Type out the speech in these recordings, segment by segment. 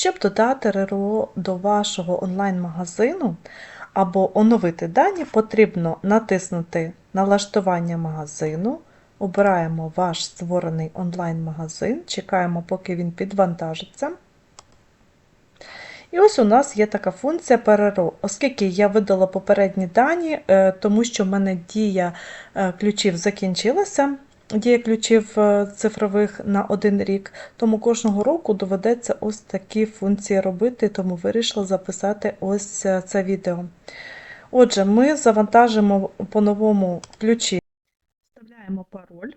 Щоб додати РРО до вашого онлайн-магазину або оновити дані, потрібно натиснути Налаштування магазину, обираємо ваш створений онлайн-магазин, чекаємо, поки він підвантажиться. І ось у нас є така функція ПРРО. Оскільки я видала попередні дані, е, тому що в мене дія е, ключів закінчилася, дія ключів е, цифрових на один рік, тому кожного року доведеться ось такі функції робити, тому вирішила записати ось це відео. Отже, ми завантажимо по новому ключі, вставляємо пароль.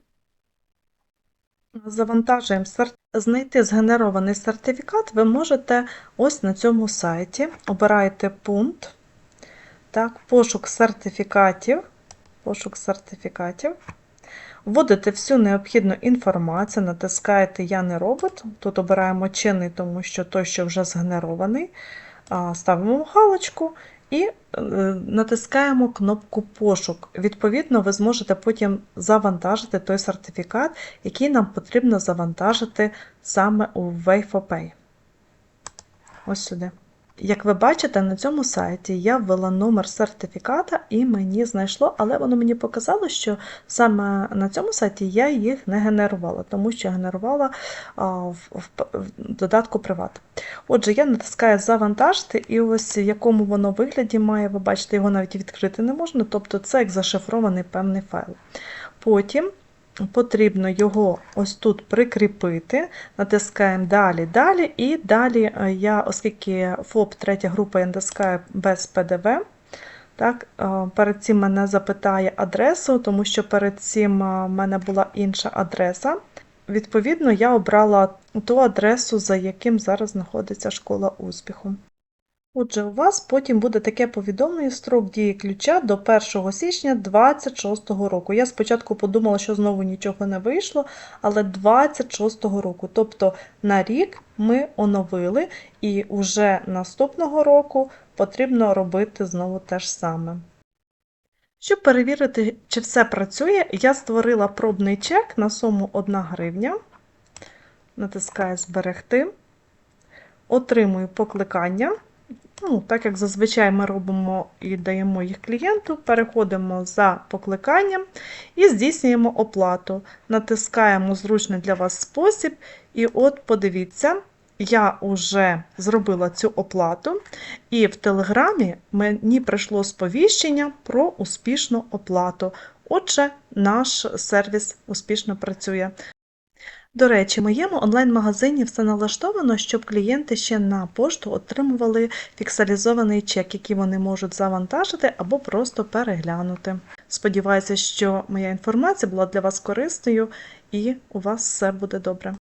Завантажуємо. Знайти згенерований сертифікат ви можете ось на цьому сайті. Обираєте пункт, так, пошук сертифікатів, пошук сертифікатів. Вводите всю необхідну інформацію, натискаєте Я не робот. Тут обираємо чинний, тому що той, що вже згенерований. Ставимо галочку і е, натискаємо кнопку Пошук. Відповідно, ви зможете потім завантажити той сертифікат, який нам потрібно завантажити саме у Way4Pay. Ось сюди. Як ви бачите, на цьому сайті я ввела номер сертифіката і мені знайшло, але воно мені показало, що саме на цьому сайті я їх не генерувала, тому що я генерувала в, в, в додатку Приват. Отже, я натискаю Завантажити, і ось в якому воно вигляді має, ви бачите, його навіть відкрити не можна, тобто це як зашифрований певний файл. Потім потрібно його ось тут прикріпити, натискаємо Далі, далі, і далі е, я, оскільки ФОП третя група я натискаю без ПДВ. Так, е, Перед цим мене запитає адресу, тому що перед цим е, в мене була інша адреса. Відповідно, я обрала ту адресу, за яким зараз знаходиться школа успіху. Отже, у вас потім буде таке повідомлення строк дії ключа до 1 січня 2026 року. Я спочатку подумала, що знову нічого не вийшло, але 26 року. Тобто на рік ми оновили, і вже наступного року потрібно робити знову те ж саме. Щоб перевірити, чи все працює, я створила пробний чек на суму 1 гривня. Натискаю Зберегти, отримую покликання. Ну, Так як зазвичай ми робимо і даємо їх клієнту, переходимо за покликанням і здійснюємо оплату. Натискаємо зручний для вас спосіб, і от подивіться, я вже зробила цю оплату, і в Телеграмі мені прийшло сповіщення про успішну оплату. Отже, наш сервіс успішно працює. До речі, моєму онлайн-магазині все налаштовано, щоб клієнти ще на пошту отримували фіксалізований чек, який вони можуть завантажити або просто переглянути. Сподіваюся, що моя інформація була для вас корисною і у вас все буде добре.